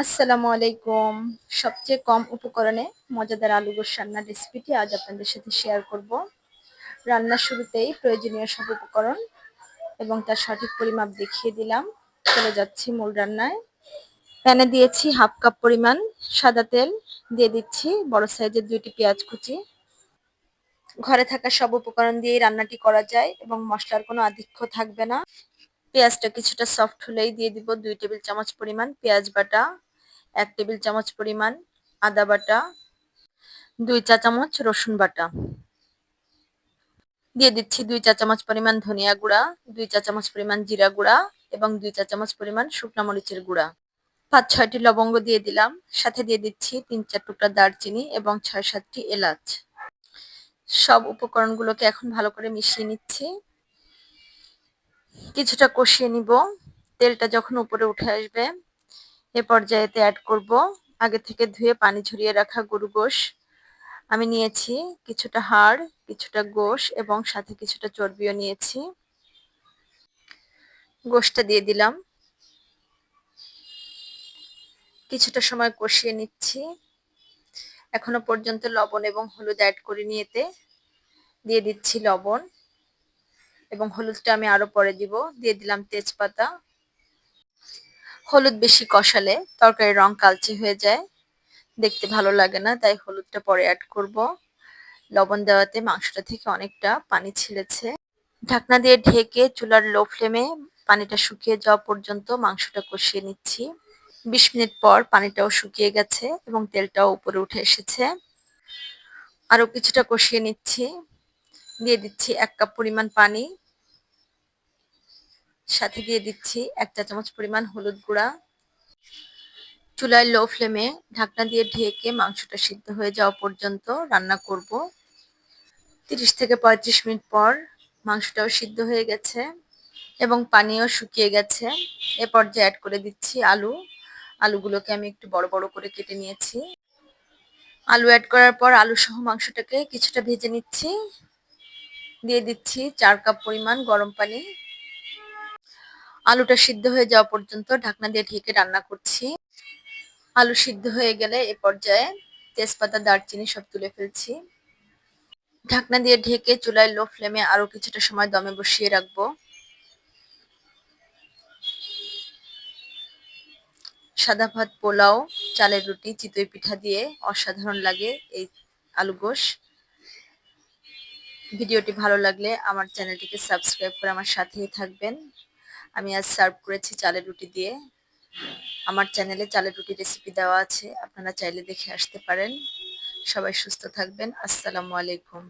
আসসালামু আলাইকুম। সবচেয়ে কম উপকরণে মজাদার আলু গোস রান্নার রেসিপিটি আজ আপনাদের সাথে শেয়ার করব। রান্নার শুরুতেই প্রয়োজনীয় সব উপকরণ এবং তার সঠিক পরিমাপ দেখিয়ে দিলাম। চলে যাচ্ছি মূল রান্নায়। প্যানে দিয়েছি হাফ কাপ পরিমাণ সাদা তেল। দিয়ে দিচ্ছি বড় সাইজের দুইটি পেঁয়াজ কুচি। ঘরে থাকা সব উপকরণ দিয়েই রান্নাটি করা যায় এবং মশলার কোনো আধিক্য থাকবে না। পেঁয়াজটা কিছুটা সফট হলেই দিয়ে দিব দুই টেবিল চামচ পরিমাণ পেঁয়াজ বাটা, এক টেবিল চামচ পরিমাণ আদা বাটা, দুই চা চামচ রসুন বাটা। দিয়ে দিচ্ছি দুই চা চামচ পরিমাণ ধনিয়া গুঁড়া, দুই চা চামচ পরিমাণ জিরা গুঁড়া এবং দুই চা চামচ পরিমাণ শুকনা মরিচের গুঁড়া। পাঁচ ছয়টি লবঙ্গ দিয়ে দিলাম, সাথে দিয়ে দিচ্ছি তিন চার টুকরা দারচিনি এবং ছয় সাতটি এলাচ। সব উপকরণগুলোকে এখন ভালো করে মিশিয়ে নিচ্ছি। কিছুটা কষিয়ে নিব। তেলটা যখন উপরে উঠে আসবে, এ পর্যায়েতে অ্যাড করব। আগে থেকে ধুয়ে পানি ঝরিয়ে রাখা গরু গোশ। আমি নিয়েছি কিছুটা হাড়, কিছুটা গোশ এবং সাথে কিছুটা চর্বিও নিয়েছি। গোশটা দিয়ে দিলাম। কিছুটা সময় কষিয়ে নিচ্ছি। এখনও পর্যন্ত লবণ এবং হলুদ অ্যাড করে নিয়েতে দিয়ে দিচ্ছি লবণ। এবং হলুদটা আমি আরও পরে দিব। দিয়ে দিলাম তেজপাতা। হলুদ বেশি কষালে তরকারির রং কালচে হয়ে যায়। দেখতে ভালো লাগে না, তাই হলুদটা পরে অ্যাড করব। লবণ দেওয়াতে মাংসটা থেকে অনেকটা পানি ছেড়েছে। ঢাকনা দিয়ে ঢেকে চুলার লো ফ্লেমে পানিটা শুকিয়ে যাওয়া পর্যন্ত মাংসটা কষিয়ে নিচ্ছি। বিশ মিনিট পর পানিটাও শুকিয়ে গেছে এবং তেলটাও উপরে উঠে এসেছে। আরও কিছুটা কষিয়ে নিচ্ছি। দিয়ে দিচ্ছি এক কাপ পরিমাণ পানি। সাথে দিয়ে দিচ্ছি এক চা চামচ পরিমাণ হলুদ গুঁড়া। চুলায় লো ফ্লেমে ঢাকনা দিয়ে ঢেকে মাংসটা সিদ্ধ হয়ে যাওয়া পর্যন্ত রান্না করব। তিরিশ থেকে পঁয়ত্রিশ মিনিট পর মাংসটাও সিদ্ধ হয়ে গেছে এবং পানিও শুকিয়ে গেছে। এ পর্যায়ে অ্যাড করে দিচ্ছি আলু। আলুগুলোকে আমি একটু বড় বড় করে কেটে নিয়েছি। আলু অ্যাড করার পর আলু সহ মাংসটাকে কিছুটা ভেজে নিচ্ছি। দিয়ে দিচ্ছি চার কাপ পরিমাণ গরম পানি। আলুটা সিদ্ধ হয়ে যাওয়া পর্যন্ত ঢাকনা দিয়ে ঢেকে রান্না করছি। আলু সিদ্ধ হয়ে গেলে এ পর্যায়ে তেজপাতা, দারচিনি সব তুলে ফেলছি। ঢাকনা দিয়ে ঢেকে চুলায় লো ফ্লেমে আরও কিছুটা সময় দমে বসিয়ে রাখব। সাদা ভাত, পোলাও, চালের রুটি, চিতই পিঠা দিয়ে অসাধারণ লাগে এই আলু গোশ। ভিডিওটি ভালো লাগলে আমার চ্যানেলটিকে সাবস্ক্রাইব করে আমার সাথেই থাকবেন। আমি আজ সার্ভ করেছি চালের রুটি দিয়ে। আমার চ্যানেলে চালের রুটি রেসিপি দেওয়া আছে, আপনারা চাইলে দেখে আসতে পারেন। সবাই সুস্থ থাকবেন, আসসালামু আলাইকুম।